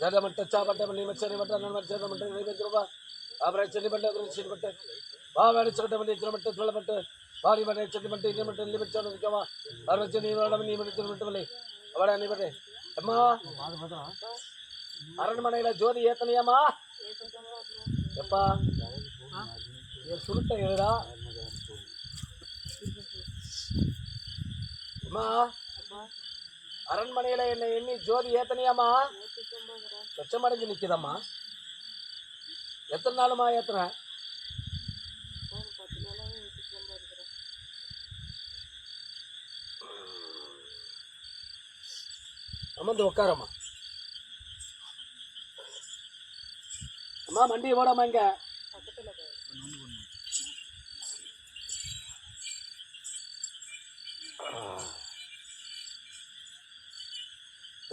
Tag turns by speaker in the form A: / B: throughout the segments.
A: ஜதமட்ட சாப்பட்ட பண்ணி மச்சரி மட்ட நன்மட் சேதமட்ட நைவேத்திரபா அப்புறம் சென்னிப்பட்ட சிறுபட்ட பாவாடி சொட்ட பண்ணி திருமட்ட சொல்லப்பட்டு பாடி மட்டை சென்னிப்பட்டு இருமட்ட நிமிச்சம் இருக்கவா அறுபத்தி நீ வேடம் நீ மணி திருமட்டவில்லை அவட நீ பட்டே அம்மா. அரண்மனையில ஜோதி ஏத்தனையாமா எப்பா? என் சுருட்டை எழுதா? அம்மா. அரண்மனையில என்ன எண்ணி ஜோதி ஏத்தனையாமா சொச்சமடைஞ்சு நிக்குதம்மா. எத்தனை நாளுமா ஏத்துறேன் அமர்ந்து உட்காரம்மா அம்மா மண்டி போடாமா இங்கே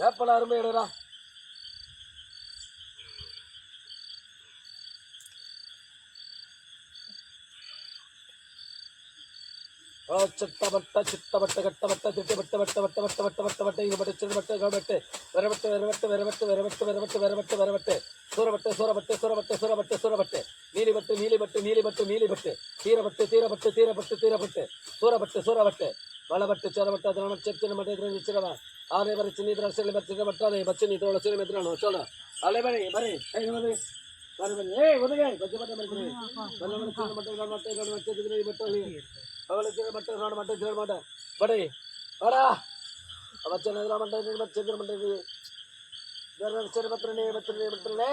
A: வேப்பல அருமை எடுறா. ஓ சித்தப்பட்ட சித்தப்பட்ட கட்டப்பட்ட திட்டப்பட்ட வட்ட வட்ட வட்ட வட்ட வட்ட வட்ட இருபட்டு சிறுபட்டு கவட்டு வரவட்டு வரவட்டு வரவட்டு வரவட்டு வரவட்டு வரவட்டு வரவட்டு சூரவட்டு சூரவட்டு சூரவட்டு சூரவட்டு சூரவட்டு நீலிபட்டு நீலிபட்டு நீலிபட்டு நீலிபட்டு தீரபட்டு தீரபட்டு தீரபட்டு தீரபட்டு சூரபட்டு சூரவட்டு ಚರಮಟ್ಟಾದ ಚರ್ಚನ ಮಟ್ಟಿದ್ರೆ ನಿಶ್ಚಿರವ ಆಲೆ ಬರೀ ಚಿನ್ನಿದ್ರ ಅಷ್ಟೇ ಬರ್ತಿದ್ರೆ ಬಟ್ಟಾಲೆ ಬಚ್ಚನಿ ಇದ್ರೊಳ ಸಿರಿ ಮೆದ್ರ ನಾನು ಚೋಳ ಅಲೆ ಬರೀ ಬರೀ ಏ ಬರೀ ಬರೀ ಬನ್ನಿ ಏ ಒದಗೆ ಬಜ್ಜೆ ಬಟ್ಟೆ ಬರೀ ಬಲ್ಲ ಮನೆ ಚಿನ್ನ ಮಟ್ಟೆ ನಾನು ಮಟ್ಟೆ ನಾನು ಮಟ್ಟೆ ಇದ್ರೆ ಈ ಬಟ್ಟೆ ಅಲ್ಲಿ ಅವಳ ಚಿನ್ನ ಮಟ್ಟೆ ನಾನು ಮಟ್ಟೆ ಚಿನ್ನ ಮಟ್ಟೆ ಬಡಿ ಬಡ ಬಚ್ಚನ ಇದ್ರ ಮಟ್ಟೆ ಇದ್ರೆ ಬಚ್ಚೆ ಇದ್ರ ಮಟ್ಟೆ ಇದೆ ಬೇರೆ ಸಿರಿ ಬತ್ರನೇ ಬತ್ರನೇ ಬತ್ರನೇ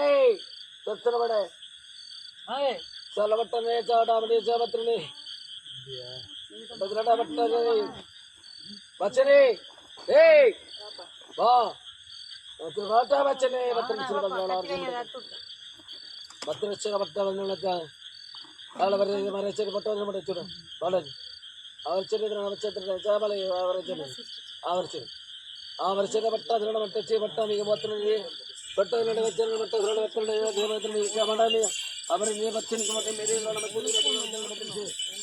A: ಬತ್ರ ಬಡ ಹಾಯ್ ಸಲ ಬಟ್ಟನೆ ಚಾಡಾಮಡಿ ಚಾಬತ್ರನೇ ಬದ್ರಡ ಬಟ್ಟನೆ ബച്ചനെ ഏയ് വാ. വാട്ടാ ബച്ചനെ പത്ത് ലക്ഷം പട്ടാളങ്ങളൊക്കെ അവളെ പറഞ്ഞ മരച്ചൊരു പട്ടോനെ മടച്ചൂടെ വളരെ. ആവർച്ചനെ അമച്ചത്തിന്റെ ആവർച്ചനെ ആവർച്ചനെ ആവർച്ചനെ പട്ട അതിനോട് മട്ടച്ച് പട്ട മിക പത്തിനെ പെട്ടതിനോട് വെച്ചതിനോട് പെട്ടതിനോട് വെച്ചതിനോട് നിയമത്തിന് അവരെ നിയമത്തിന് മറ്റേ മേരിയിലുള്ള മറ്റേ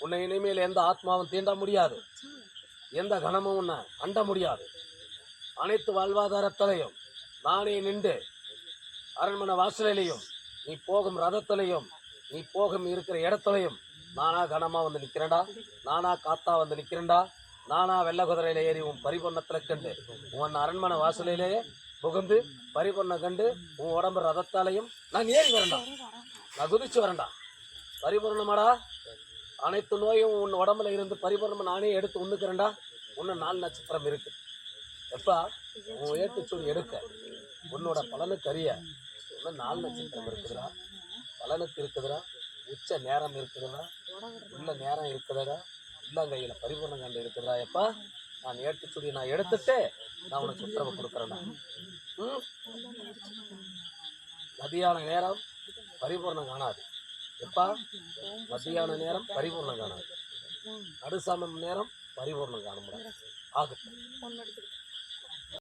A: உன்னை இனிமேல் எந்த ஆத்மாவும் தீண்ட முடியாது. எந்த கணமும் உன்னை அண்ட முடியாது. அனைத்து வாழ்வாதாரத்திலையும் நானே நின்று அரண்மனை வாசலையும் நீ போகும் ரதத்திலையும் நீ போகும் இருக்கிற இடத்துலையும் நானா கனமாக வந்து நிற்கிறேன்டா நானா காத்தா வந்து நிற்கிறேன்டா நானா வெள்ள குதிரையில் ஏறி உன் பரிபொண்ணத்தில் கண்டு உன் அரண்மனை வாசலிலேயே புகுந்து பரிபொண்ணை கண்டு உன் உடம்பு ரதத்தாலையும் நான் ஏறி வரேன்டா. நான் குதிச்சு வரேன்டா. பரிபூர்ணமாடா. அனைத்து நோயும் உன் உடம்புல இருந்து பரிபூர்ணமா நானே எடுத்து ஒன்றுக்கிறேன்டா இன்னும் நாலு நட்சத்திரம் இருக்கு. எப்பா உன் ஏட்டுச்சூடு எடுக்க. உன்னோட பலனுக்கு அறிய. இன்னும் நாலு நட்சத்திரம் இருக்குதுடா. பலனுக்கு இருக்குதுடா. உச்ச நேரம் இருக்குதுடா. உள்ள நேரம் இருக்குதுடா. உள்ளங்கையில பரிபூர்ணம் கண்டு இருக்குதுடா. எப்பா நான் ஏட்டுச்சூடி நான் எடுத்துட்டு நான் உனக்கு உத்தரவு கொடுக்குறேன்டா. ம்? மதியான நேரம் பரிபூர்ணம் காணாது. எப்பா? மத்தியான நேரம் பரிபூர்ணம் காணாது. நடுசாமம் நேரம் பரிபூர்ணம் காண முடியாது ஆகட்டும்